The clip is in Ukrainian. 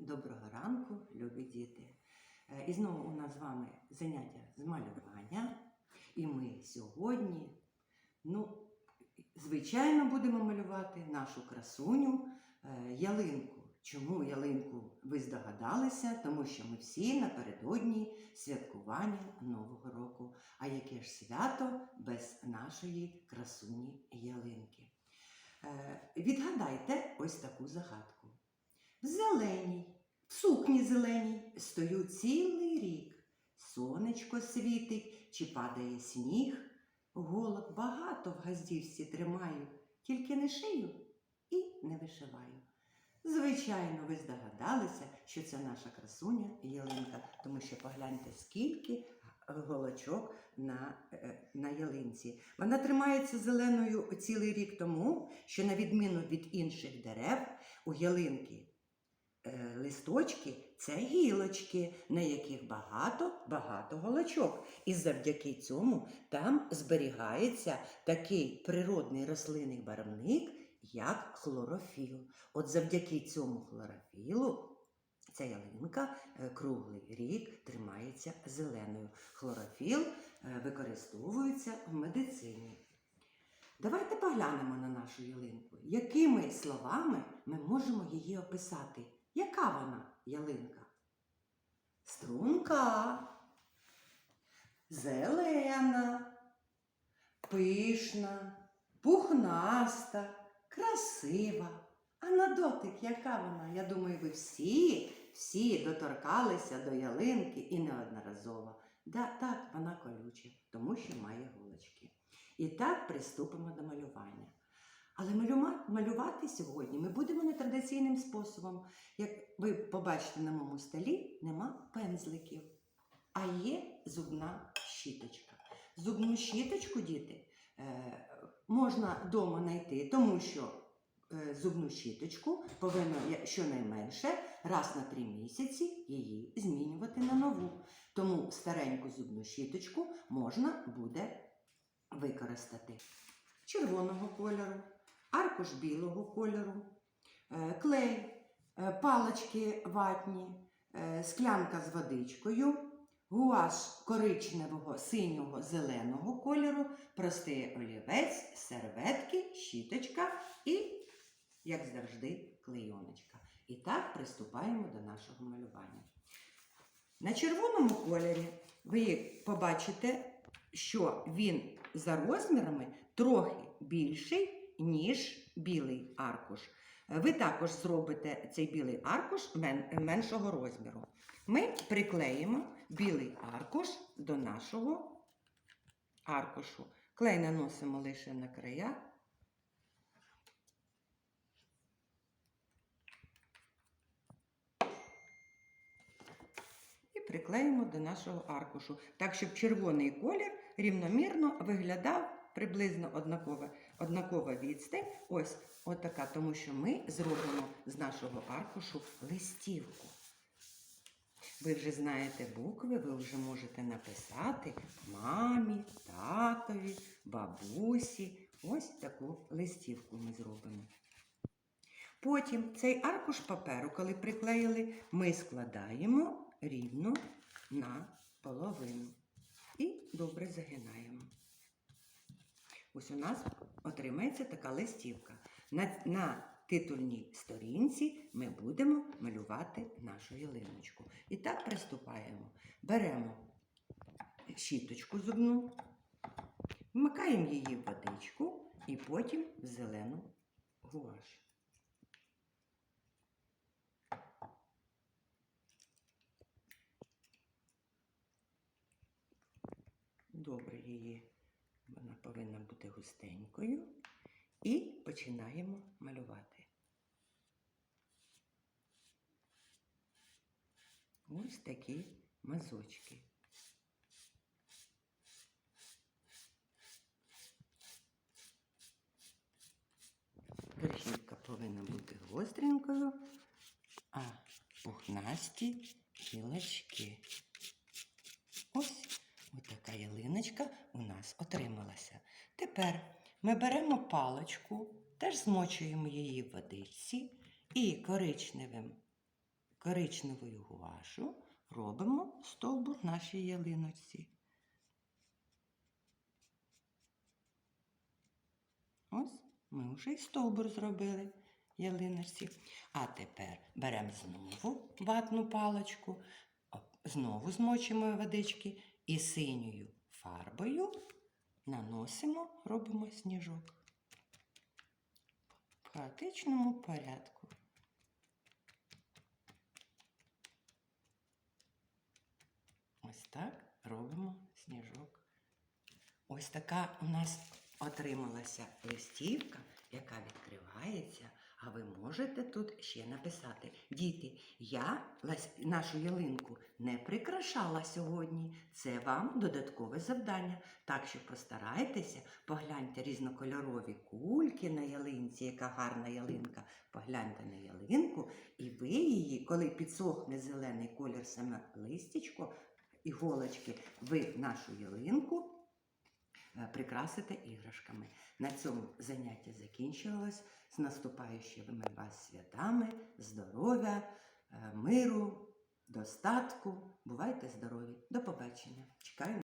Доброго ранку, любі діти. Е, І знову у нас з вами заняття з малювання. І ми сьогодні, ну, звичайно, будемо малювати нашу красуню е, ялинку. Чому ялинку ви здогадалися? Тому що ми всі напередодні святкування Нового року. А яке ж свято без нашої красуні ялинки? Е, Відгадайте ось таку загадку. В зеленій, в сукні зеленій стою цілий рік. Сонечко світить, чи падає сніг. Голок багато в газдівці тримаю, тільки не шию і не вишиваю. Звичайно, ви здогадалися, що це наша красуня ялинка, тому що погляньте, скільки голочок на, е, на ялинці. Вона тримається зеленою цілий рік тому, що на відміну від інших дерев, у ялинки листочки це гілочки, на яких багато-багато голочок. І завдяки цьому там зберігається такий природний рослинний барвник, як хлорофіл. От завдяки цьому хлорофілу ця ялинка е, круглий рік тримається зеленою. Хлорофіл е, використовується в медицині. Давайте поглянемо на нашу ялинку. Якими словами ми можемо її описати? Яка вона ялинка? Струнка, зелена, пишна, пухнаста, красива. А на дотик, яка вона? Я думаю, ви всі, всі доторкалися до ялинки і неодноразово. Да, так, вона колюча, тому що має голочки. І так приступимо до малювання. Але малювати сьогодні ми будемо нетрадиційним способом. Як ви побачите на моєму столі, нема пензликів, а є зубна щіточка. Зубну щіточку, діти, е, можна вдома знайти, тому що е, зубну щіточку повинно щонайменше раз на три місяці її змінювати на нову. Тому стареньку зубну щіточку можна буде використати червоного кольору, аркуш білого кольору, е, клей, е, палички ватні, е, склянка з водичкою, гуаш коричневого, синього, зеленого кольору, простий олівець, серветки, щіточка і, як завжди, клейоночка. І так приступаємо до нашого малювання. На червоному кольорі ви побачите, що він за розмірами трохи більший, ніж білий аркуш. Ви також зробите цей білий аркуш меншого розміру. Ми приклеїмо білий аркуш до нашого аркушу. Клей наносимо лише на края. І приклеїмо до нашого аркушу, так, щоб червоний колір рівномірно виглядав приблизно однакова, однакова відстань. Ось отака, тому що ми зробимо з нашого аркушу листівку. Ви вже знаєте букви, ви вже можете написати мамі, татові, бабусі. Ось таку листівку ми зробимо. Потім цей аркуш паперу, коли приклеїли, ми складаємо рівно на половину і добре загинаємо. Ось у нас отримається така листівка. На, на титульній сторінці ми будемо малювати нашу ялиночку. І так приступаємо. Беремо щіточку зубну, вмикаємо її в водичку і потім в зелену гуаш. Добре її, вона повинна бути густенькою. І починаємо малювати. Ось такі мазочки. Верхівка повинна бути гостренькою, а пухнасті гілочки. Ось отака ялиночка у нас отрималася. Тепер ми беремо паличку, теж змочуємо її в водичці і коричневим коричневою гуашу робимо стовбур нашій ялиночці. Ось ми вже й стовбур зробили ялиночці. А тепер беремо знову ватну паличку, знову змочимо водички і синьою фарбою наносимо, робимо сніжок. В хаотичному порядку. Ось так робимо сніжок. Ось така у нас отрималася листівка, яка відкривається. А ви можете тут ще написати: Діти, я нашу ялинку не прикрашала сьогодні. Це вам додаткове завдання. Так що постарайтеся, погляньте різнокольорові кульки на ялинці, яка гарна ялинка. Погляньте на ялинку, і ви її, коли підсохне зелений колір саме листячко, іголочки, ви нашу ялинку е, прикрасите іграшками. На цьому заняття закінчилось. З наступаючими вас святами, здоров'я, е, миру, достатку. Бувайте здорові. До побачення. Чекаю.